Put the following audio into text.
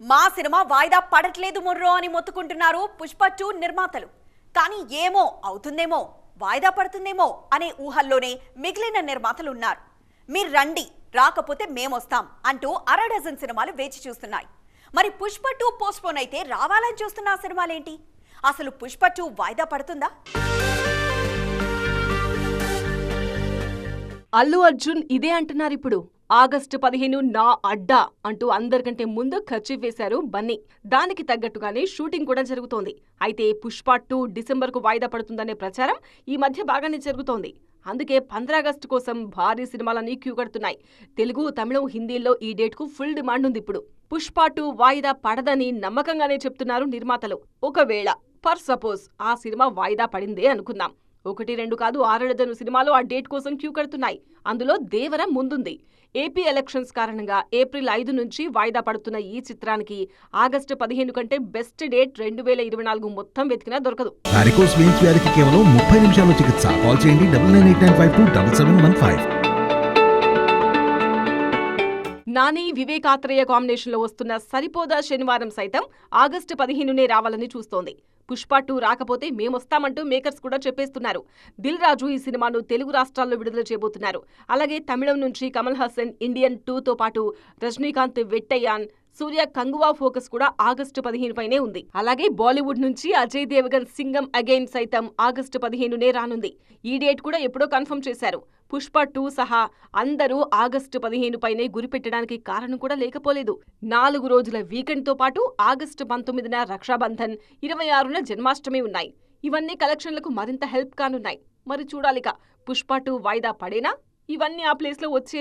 మా సినిమా వాయిదా పడట్లేదు ముర్రో అని మొత్తుకుంటున్నారు పుష్ప టూ నిర్మాతలు. కానీ ఏమో అవుతుందేమో వాయిదా పడుతుందేమో అనే ఊహల్లోనే మిగిలిన నిర్మాతలు ఉన్నారు. మీరు రండి రాకపోతే మేమొస్తాం అంటూ అర డజన్ సినిమాలు వేచి చూస్తున్నాయి. మరి పుష్ప టూ పోస్ట్పోన్ అయితే రావాలని చూస్తున్న ఆ సినిమాలేంటి? అసలు పుష్ప టూ వాయిదా పడుతుందా? అల్లు అర్జున్ ఇదే అంటున్నారు ఇప్పుడు. ఆగస్టు పదిహేను నా అడ్డా అంటూ అందరికంటే ముందు ఖర్చు వేశారు బన్నీ. దానికి తగ్గట్టుగానే షూటింగ్ కూడా జరుగుతోంది. అయితే పుష్ప టూ డిసెంబర్కు వాయిదా పడుతుందనే ప్రచారం ఈ మధ్య బాగానే జరుగుతోంది. అందుకే పంద్రాగస్టు కోసం భారీ సినిమాలన్నీ క్యూ కడుతున్నాయి. తెలుగు తమిళం హిందీల్లో ఈ డేట్కు ఫుల్ డిమాండ్ ఉంది ఇప్పుడు. పుష్ప టూ వాయిదా పడదని నమ్మకంగానే చెప్తున్నారు నిర్మాతలు. ఒకవేళ ఫర్ సపోజ్ ఆ సినిమా వాయిదా పడిందే అనుకుందాం. ఒకటి రెండు కాదు ఆరేడదను సినిమాలు ఆ డేట్ కోసం క్యూ కడుతున్నాయి. అందులో దేవర ముందుంది. ఏపీ ఎలక్షన్స్ కారణంగా ఏప్రిల్ ఐదు నుంచి వాయిదా పడుతున్న ఈ చిత్రానికి ఆగస్టు పదిహేను కంటే బెస్ట్ డేట్ రెండు వేల ఇరవై నాలుగు మొత్తం వెతికినా దొరకదు. వ్యాధికి కేవలం ముప్పై నిమిషాల్లో చికిత్స. కాల్ చేయండి double nine eight nine five two double seven one five. Nani Vivekatreya కాంబినేషన్లో వస్తున్న సరిపోదా శనివారం సైతం ఆగస్టు పదిహేనునే రావాలని చూస్తోంది. పుష్ప టూ రాకపోతే మేమొస్తామంటూ మేకర్స్ కూడా చెప్పేస్తున్నారు. దిల్ రాజు ఈ సినిమాను తెలుగు రాష్ట్రాల్లో విడుదల చేయబోతున్నారు. అలాగే తమిళం నుంచి కమల్ హాసన్ ఇండియన్ టూతో పాటు రజనీకాంత్ వెట్టయ్యాన్ సూర్య కంగువా ఫోకస్ కూడా ఆగస్టు పదిహేను పైనే ఉంది. అలాగే బాలీవుడ్ నుంచి అజయ్ దేవగన్ సింగం అగైన్ సైతం ఆగస్టు పదిహేనునే రానుంది. ఈ డేట్ కూడా ఎప్పుడో కన్ఫర్మ్ చేశారు. పుష్ప టూ సహా అందరూ ఆగస్టు పదిహేను పైనే గురిపెట్టడానికి కారణం కూడా లేకపోలేదు. నాలుగు రోజుల వీకెండ్తో పాటు ఆగస్టు పంతొమ్మిదిన రక్షాబంధన్ ఇరవై ఆరున జన్మాష్టమి ఉన్నాయి. ఇవన్నీ కలెక్షన్లకు మరింత హెల్ప్ కానున్నాయి. మరి చూడాలిక పుష్ప టూ వాయిదా పడేనా? ఇవన్నీ ఆ ప్లేస్లో వచ్చే